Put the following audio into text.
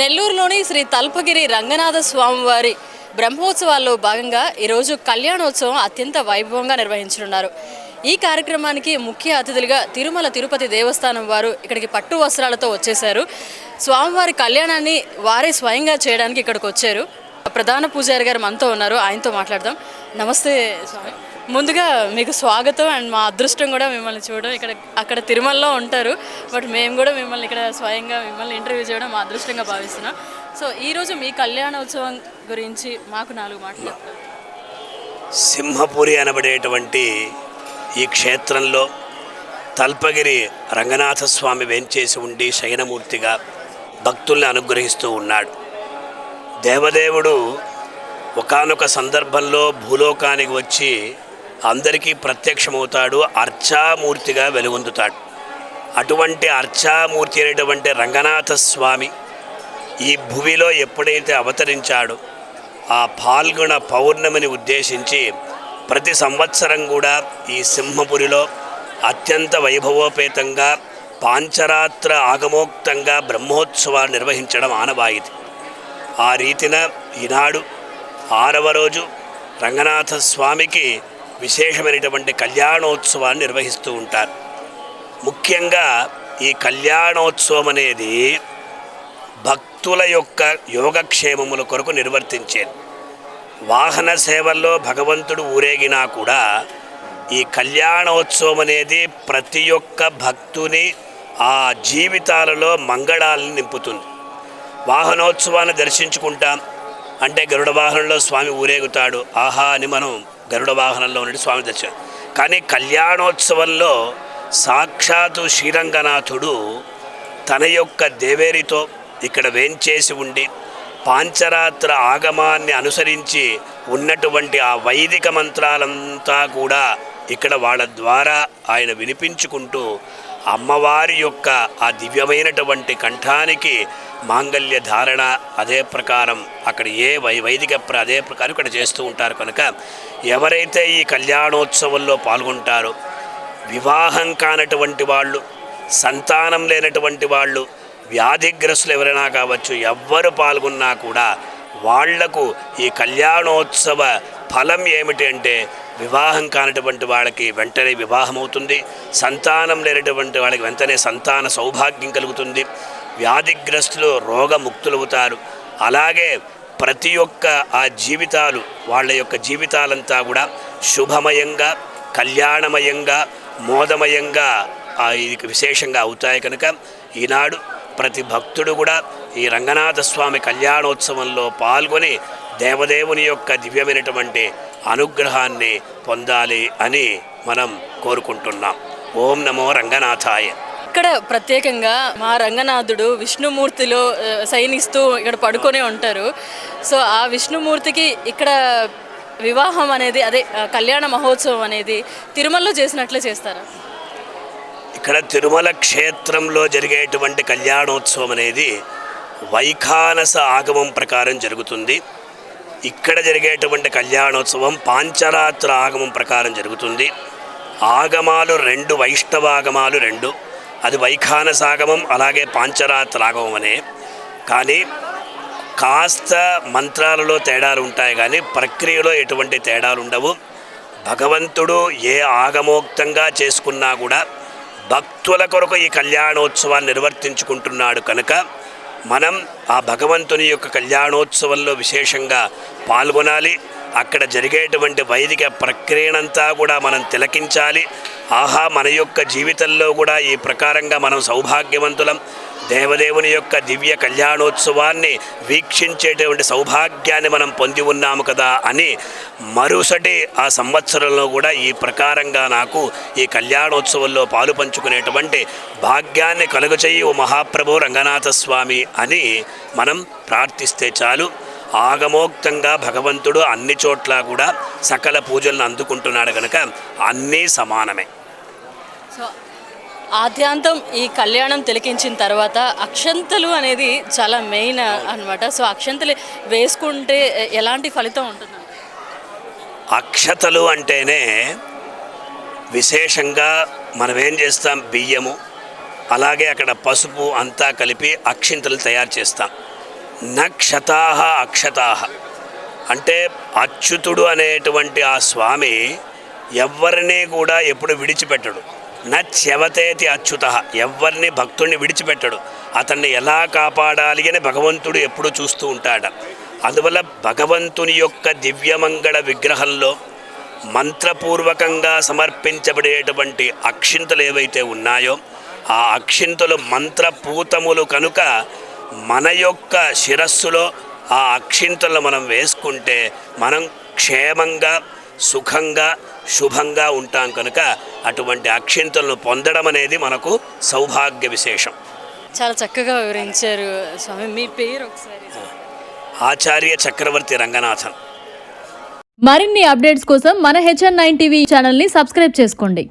నెల్లూరులోని శ్రీ తల్పగిరి రంగనాథ స్వామివారి బ్రహ్మోత్సవాల్లో భాగంగా ఈరోజు కళ్యాణోత్సవం అత్యంత వైభవంగా నిర్వహించనున్నారు. ఈ కార్యక్రమానికి ముఖ్య అతిథులుగా తిరుమల తిరుపతి దేవస్థానం వారు ఇక్కడికి పట్టు వస్త్రాలతో వచ్చేశారు. స్వామివారి కళ్యాణాన్ని వారే స్వయంగా చేయడానికి ఇక్కడికి వచ్చారు. ప్రధాన పూజారి గారు మనతో ఉన్నారు ఆయనతో మాట్లాడదాం. నమస్తే స్వామి. ముందుగా మీకు స్వాగతం అండ్ మా అదృష్టం కూడా మిమ్మల్ని చూడడం. ఇక్కడ అక్కడ తిరుమలలో ఉంటారు బట్ మేము కూడా మిమ్మల్ని ఇక్కడ స్వయంగా మిమ్మల్ని ఇంటర్వ్యూ చేయడం మా అదృష్టంగా భావిస్తున్నాం. సో ఈరోజు మీ కళ్యాణోత్సవం గురించి మాకు నాలుగు మాటలు సింహపురి అనబడేటువంటి ఈ క్షేత్రంలో తల్పగిరి రంగనాథ స్వామి వేంచేసి ఉండి శయనమూర్తిగా భక్తుల్ని అనుగ్రహిస్తూ ఉన్నాడు. దేవదేవుడు ఒకానొక సందర్భంలో భూలోకానికి వచ్చి అందరికీ ప్రత్యక్షమవుతాడు అర్చామూర్తిగా వెలుగొందుతాడు. అటువంటి అర్చామూర్తి అనేటువంటి రంగనాథ స్వామి ఈ భువిలో ఎప్పుడైతే అవతరించాడో ఆ పాల్గొన పౌర్ణమిని ఉద్దేశించి ప్రతి సంవత్సరం కూడా ఈ సింహపురిలో అత్యంత వైభవోపేతంగా పాంచరాత్ర ఆగమోక్తంగా బ్రహ్మోత్సవాలు నిర్వహించడం ఆనవాయితీ. ఆ రీతిన ఈనాడు ఆరవ రోజు రంగనాథ స్వామికి విశేషమైనటువంటి కళ్యాణోత్సవాన్ని నిర్వహిస్తూ ఉంటారు. ముఖ్యంగా ఈ కళ్యాణోత్సవం అనేది భక్తుల యొక్క యోగక్షేమముల కొరకు నిర్వర్తించేది. వాహన సేవల్లో భగవంతుడు ఊరేగినా కూడా ఈ కళ్యాణోత్సవం అనేది ప్రతి ఒక్క భక్తుని ఆ జీవితాలలో మంగళాలను నింపుతుంది. వాహనోత్సవాన్ని దర్శించుకుంటాం. అంటే గరుడ వాహనంలో స్వామి ఊరేగుతాడు. ఆహా అని మనం గరుడ వాహనంలో ఉండి స్వామి దర్శనం కానీ కళ్యాణోత్సవంలో సాక్షాత్తు శ్రీరంగనాథుడు తన యొక్క దేవేరితో ఇక్కడ వేంచేసి ఉండి పాంచరాత్ర ఆగమాన్ని అనుసరించి ఉన్నటువంటి ఆ వైదిక మంత్రాలంతా కూడా ఇక్కడ వాళ్ళ ద్వారా ఆయన వినిపించుకుంటూ అమ్మవారి యొక్క ఆ దివ్యమైనటువంటి కంఠానికి మాంగల్య ధారణ అదే ప్రకారం అక్కడ ఏ వై వైదిక ప్ర అదే ప్రకారం ఇక్కడ చేస్తూ ఉంటారు కనుక ఎవరైతే ఈ కళ్యాణోత్సవంలో పాల్గొంటారో వివాహం కానటువంటి వాళ్ళు సంతానం లేనటువంటి వాళ్ళు వ్యాధిగ్రస్తులు ఎవరైనా కావచ్చు ఎవ్వరు పాల్గొన్నా కూడా వాళ్ళకు ఈ కళ్యాణోత్సవ ఫలం ఏమిటి అంటే వివాహం కానటువంటి వాళ్ళకి వెంటనే వివాహం అవుతుంది సంతానం లేనటువంటి వాళ్ళకి వెంటనే సంతాన సౌభాగ్యం కలుగుతుంది. వ్యాధిగ్రస్తులు రోగముక్తులవుతారు. అలాగే ప్రతి ఒక్క ఆ జీవితాలు వాళ్ళ యొక్క జీవితాలంతా కూడా శుభమయంగా కళ్యాణమయంగా మోదమయంగా ఇది విశేషంగా అవుతాయి కనుక ఈనాడు ప్రతి భక్తుడు కూడా ఈ రంగనాథ స్వామి కళ్యాణోత్సవంలో పాల్గొని దేవదేవుని యొక్క దివ్యమైనటువంటి అనుగ్రహాన్ని పొందాలి అని మనం కోరుకుంటున్నాం. ఓం నమో రంగనాథాయ. ఇక్కడ ప్రత్యేకంగా మా రంగనాథుడు విష్ణుమూర్తిలో ఆ, శయనిస్తూ ఇక్కడ పడుకొనే ఉంటారు. సో ఆ విష్ణుమూర్తికి ఇక్కడ వివాహం అనేది అదే కళ్యాణ మహోత్సవం అనేది తిరుమలలో చేసినట్లే చేస్తారా? ఇక్కడ తిరుమల క్షేత్రంలో జరిగేటువంటి కళ్యాణోత్సవం అనేది వైఖానస ఆగమం ప్రకారం జరుగుతుంది. ఇక్కడ జరిగేటువంటి కళ్యాణోత్సవం పాంచరాత్ర ఆగమం ప్రకారం జరుగుతుంది. ఆగమాలు రెండు వైష్ణవాగమాలు రెండు. అది వైఖానసాగమం అలాగే పాంచరాత్ర ఆగమం అనే. కానీ కాస్త మంత్రాలలో తేడాలు ఉంటాయి కానీ ప్రక్రియలో ఎటువంటి తేడాలు ఉండవు. భగవంతుడు ఏ ఆగమోక్తంగా చేసుకున్నా కూడా భక్తుల కొరకు ఈ కళ్యాణోత్సవాన్ని నిర్వర్తించుకుంటున్నాడు కనుక మనం ఆ భగవంతుని యొక్క కళ్యాణోత్సవంలో విశేషంగా పాల్గొనాలి. అక్కడ జరిగేటువంటి వైదిక ప్రక్రియనంతా కూడా మనం తిలకించాలి. ఆహా మన యొక్క జీవితంలో కూడా ఈ ప్రకారంగా మనం సౌభాగ్యవంతులం. దేవదేవుని యొక్క దివ్య కళ్యాణోత్సవాన్ని వీక్షించేటువంటి సౌభాగ్యాన్ని మనం పొంది ఉన్నాము కదా అని మరుసటి ఆ సంవత్సరంలో కూడా ఈ ప్రకారంగా నాకు ఈ కళ్యాణోత్సవంలో పాలు పంచుకునేటువంటి భాగ్యాన్ని కలుగచేయి ఓ మహాప్రభు రంగనాథ స్వామి అని మనం ప్రార్థిస్తే చాలు. ఆగమోక్తంగా భగవంతుడు అన్ని చోట్ల కూడా సకల పూజలను అందుకుంటున్నాడు కనుక అన్నీ సమానమే. సో ఆద్యాంతం ఈ కళ్యాణం తిలకించిన తర్వాత అక్షంతలు అనేది చాలా మెయిన్ అన్నమాట. సో అక్షంతలు వేసుకుంటే ఎలాంటి ఫలితం ఉంటుంది? అక్షతలు అంటేనే విశేషంగా మనం ఏం చేస్తాం? బియ్యము అలాగే అక్కడ పసుపు అంతా కలిపి అక్షింతలు తయారు చేస్తాం. నక్షతాహ అక్షతాహ. అంటే అచ్యుతుడు అనేటువంటి ఆ స్వామి ఎవరిని కూడా ఎప్పుడు విడిచిపెట్టడు. నా అచ్యుత. ఎవరిని భక్తుడిని విడిచిపెట్టడు. అతన్ని ఎలా కాపాడాలి అని భగవంతుడు ఎప్పుడు చూస్తూ ఉంటాడు. అందువల్ల భగవంతుని యొక్క దివ్యమంగళ విగ్రహంలో మంత్రపూర్వకంగా సమర్పించబడేటువంటి అక్షింతలు ఏవైతే ఉన్నాయో ఆ అక్షింతలు మంత్రపూతములు కనుక మన యొక్క శిరస్సులో ఆ అక్షింతలను మనం వేసుకుంటే మనం క్షేమంగా సుఖంగా శుభంగా ఉంటాం కనుక అటువంటి అక్షింతలను పొందడం అనేది మనకు సౌభాగ్య విశేషం. చాలా చక్కగా వివరించారు స్వామి. మీ పేరు ఒకసారి. ఆచార్య చక్రవర్తి రంగనాథన్. మరిన్ని అప్డేట్స్ కోసం మన హెచ్ఎన్ నైన్ టీవీ ఛానల్ని సబ్స్క్రైబ్ చేసుకోండి.